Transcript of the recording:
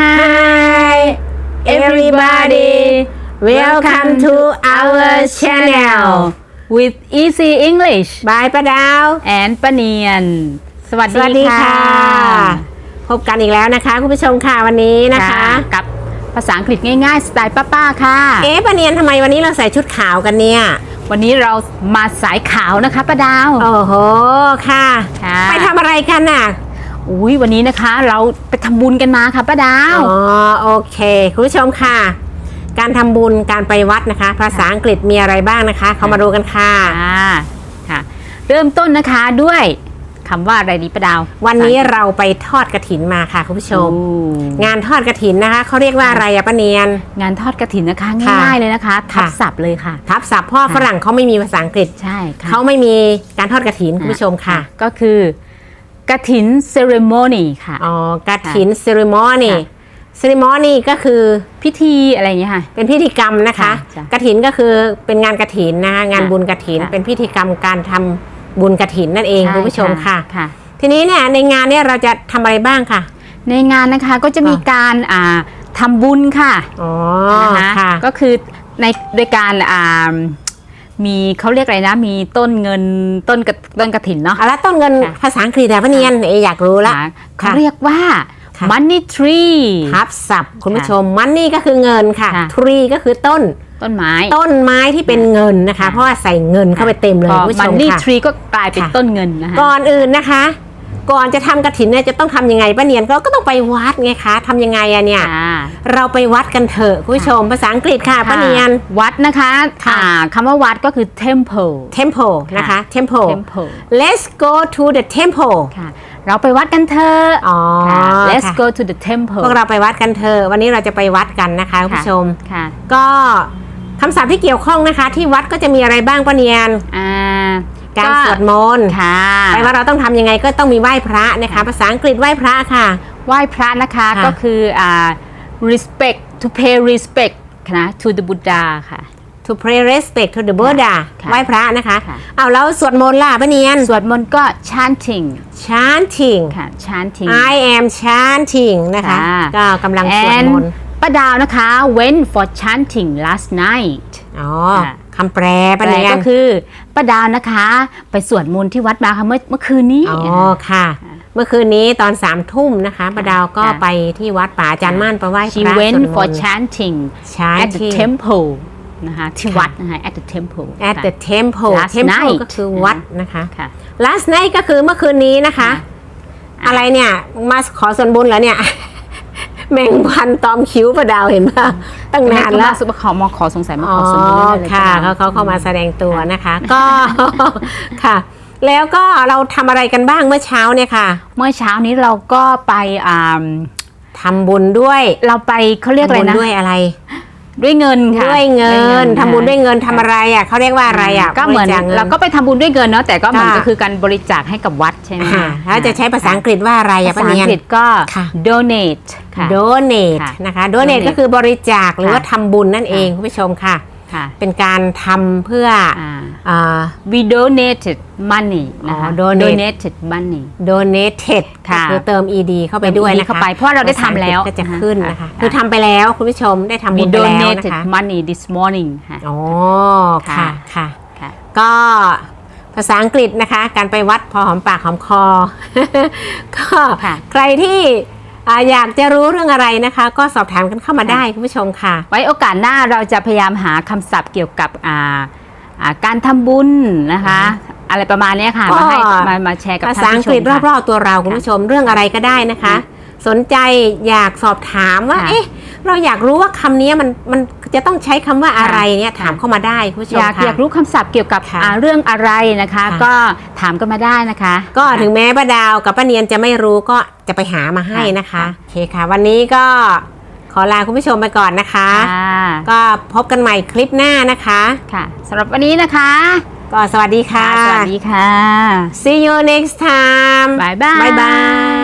Hi everybody welcome to our channel with Easy English บายประดาว and ปะเนียน สวัสสวัสดีดีค่ะ ค่ะ พบกันอีกแล้วนะคะ คุณผู้ชมค่ะวันนี้นะคะ กับภาษาอังกฤษง่ายๆ สไตล์ป้าๆค่ะ เอ๊ะปะเนียนทำไมวันนี้เราใส่ชุดขาวกันเนี่ย วันนี้เรามาสายขาวนะคะป้าดาว โอ้โห ค่ะ ค่ะ ไปทำอะไรกันน่ะ อุ้ยวันนี้นะคะ เราไปทำบุญกันมาค่ะป้าดาว อ๋อโอเค คุณผู้ชมค่ะ การทำบุญการไปวัดนะคะ ภาษาอังกฤษมีอะไรบ้างนะคะ เขามาดูกันค่ะค่ะค่ะ เริ่มต้นนะคะด้วยคำว่าอะไรดีป้าดาววันนี้เราไปทอดกระถินมาค่ะคุณผู้ชมโอ้งานทอดกระถินนะคะเขาเรียกว่าอะไรอะป้าเนียน งานทอดกระถินนะคะค่ะง่ายๆเลยนะคะทับค่ะ ศัพท์เลยค่ะ ทับศัพท์เพ่อค่ะ ฝรั่งเขาไม่มีภาษาอังกฤษใช่ค่ะเขาไม่มีการทอดกระถินคุณผู้ชมค่ะ ก็คือ กระถิน ceremony ค่ะ อ๋อกระถิน ceremony ค่ะ ceremony ก็คือพิธีอะไรอย่างเงี้ยค่ะ เป็นพิธีกรรมนะคะค่ะจ้ะกระถินก็คือเป็นงานกระถินนะคะงานค่ะบุญกระถิน ค่ะเป็นพิธีกรรมการทำบุญกระถินนั่นเองใช่คุณผู้ชมค่ะ ค่ะ ทีนี้เนี่ยในงานเนี่ยเราจะทำอะไรบ้างค่ะ ในงานนะคะก็จะมีค่ะการอ่าทำบุญค่ะอ๋อนะคะค่ะ ก็คือในโดยการอ่า มีเขาเรียกอะไรนะ มีต้นเงินต้นกระต้นกระถินเนาะเอาละต้นเงินค่ะภาษาอังกฤษอะป้าเนียนเออยากรู้ละค่ะเขาค่ะเรียกว่าค่ะ money tree ทับศัพท์คุณผู้ชมมันนี่ก็คือเงินค่ะค่ะทรีก็คือต้นต้นไม้ ต้นไม้ที่เป็นเงินนะคะค่ะเพราะว่าใส่เงินเข้าไปเต็มเลยพอคุณผู้ชม money ค่ะ tree ก็กลายเป็นค่ะต้นเงินนะคะก่อนอื่นนะคะ ก่อนจะทำกระถินเนี่ยจะต้องทำยังไงป้าเนียนก็ก็ต้องไปวัดไงคะทำยังไงอะเนี่ยค่ะเราไปวัดกันเถอะคุณผู้ชมภาษาอังกฤษค่ะป้าเนียนวัดนะคะค่ะอ่าคำว่าวัดก็คือ temple temple นะคะ temple temple let's go to the temple ค่ะเราไปวัดกันเถอะอ๋อค่ะ let's ค่ะ go to the temple พวกเราไปวัดกันเถอะวันนี้เราจะไปวัดกันนะคะคุณผู้ชมค่ะ ก็คำศัพท์ที่เกี่ยวข้องนะคะ ที่วัดก็จะมีอะไรบ้างป้าเนียนอ่า การสวดมนต์ค่ะไปว่าเราต้องทำยังไงก็ต้องมีไหว้พระนะคะ ภาษาอังกฤษไหว้พระค่ะ ไหว้พระนะคะค่ะก็คืออ่า respect to pay respect นะ to the Buddha ค่ะ to pray respect to the Buddha ค่ะไหว้พระนะคะค่ะเอาแล้วสวดมนต์ล่ะป้าเนียน สวดมนต์ก็ chanting chanting ค่ะ chanting I am chanting นะคะค่ะก็กำลังสวด and มนต์ป้าดาวนะคะ went for chanting last night อ๋อ ค่ะคำแปลป้าแปลเนียนก็คือป้าดาวนะคะ ไปสวดมนต์ที่วัดมาค่ะเมื่อเมื่อคืนนี้อ๋อค่ะ เมื่อคืนนี้ตอนสามทุ่มนะคะป้าดาวก็ค่ะไปที่วัดป่าอาจารย์ม่านไปไหว้พ she ระสวด went ม for นต์ chanting at the chanting temple นะคะที่ค่ะวัดนะคะ at the temple at ค่ะ the temple Last temple night ก็คือวัดนะคะค่ะ last night ก็คือเมื่อคืนนี้นะคะ อะไรเนี่ยมาขอส่วนบุญเหรอเนี่ย แมงวันตอมคิ้วประดาวเห็นป่ะตั้งนานแล้แล้ววสุขอมาขอสงสัยมาอ๋ขออส่วนบุญได้เลยค่ะจ้เขาเขาเข้ามาแสดงตัวนะคะ ก็ค่ะแล้วก็เราทำอะไรกันบ้างเมื่อเช้าเนี่ยค่ะ เมื่อเช้านี้เราก็ไปอ่าทำบุญด้วย เราไปเขาเรียกอะไรทำบุญนะด้วยอะไร ด้วยเงินค่ะด้วยเงินทำบุญด้วยเงินทำค่ะอะไรอะเขาเรียกว่าอะไรอะก็เหมือนบจงิ เราก็ไปทำบุญด้วยเงินเนาะแต่ก็เหมือนค่ะ ก็คือการบริจาคให้กับวัดใช่ไหมอ่าคะแล้วจะใช้ภาษาอังกฤษว่าอะไรอะภาป้าษาอัเนียงนกฤษก็ ค่ะ donate ค่ะ donate ค่ะนะคะ donate donate ก็คือบริจาคหรือค่ะว่าทำบุญนั่นเองคุณผู้ชมค่ะ ค่ะเป็นการทำเพื่ออ่า อ่า we donated money นะคะอ๋อ donate donated money donated ค่ะก็คือเติม ed เข้าไปด้วยเติม ED นะคะเข้าไปเพราะเราได้ทำแล้วภาษาอังกฤษก็จะขึ้นนะคะนะคะคือทำไปแล้วคุณผู้ชมได้ทำบุ we ญไปแล้วนะ donated คะ money this morning ค่ะอ๋อค่ะค่ะค่ะค่ะก็ภาษาอังกฤษนะคะ การไปวัดพอหอมปากหอมคอ ก็ค่ะใครที่อ่าอยากจะรู้เรื่องอะไรนะคะ ก็สอบถามกันเข้ามาได้คุณผู้ชมค่ะ ไว้โอกาสหน้าเราจะพยายามหาคำศัพท์เกี่ยวกับอ่า อ่าการทำบุญนะคะ อะไรประมาณเนี้ยค่ะก็ มาให้มามาแชร์กับภาท่านษาอังผู้ชกฤษมค่ะรอบๆตัวเราคุณผู้ชมเรื่องอะไรก็ได้นะคะ สนใจอยากสอบถามว่า ค่ะเอ๊ะ เราอยากรู้ว่าคำนี้มันมันจะต้องใช้คำว่าอะไรเนี่ยค่ะ ถามเข้ามาได้คุณผู้ชอมยากค่ะ อยากรู้คำศัพท์เกี่ยวกับค่ะอ่าเรื่องอะไรนะคะ ค่ะ ก็ถามกันมาได้นะคะก็ถึงแม้ป้าดาวกับป้าเนียนจะไม่รู้ก็จะไปหามาให้นะคะค่ะโอเคค่ะ วันนี้ก็ ขอลาคุณผู้ชมไปก่อนนะคะค่ะก็พบกันใหม่คลิปหน้านะคะค่ะสำหรับวันนี้นะคะ ก็สวัสดีค่ะ สวัสดีค่ะ see you next time บ๊ายบายบ๊ายบาย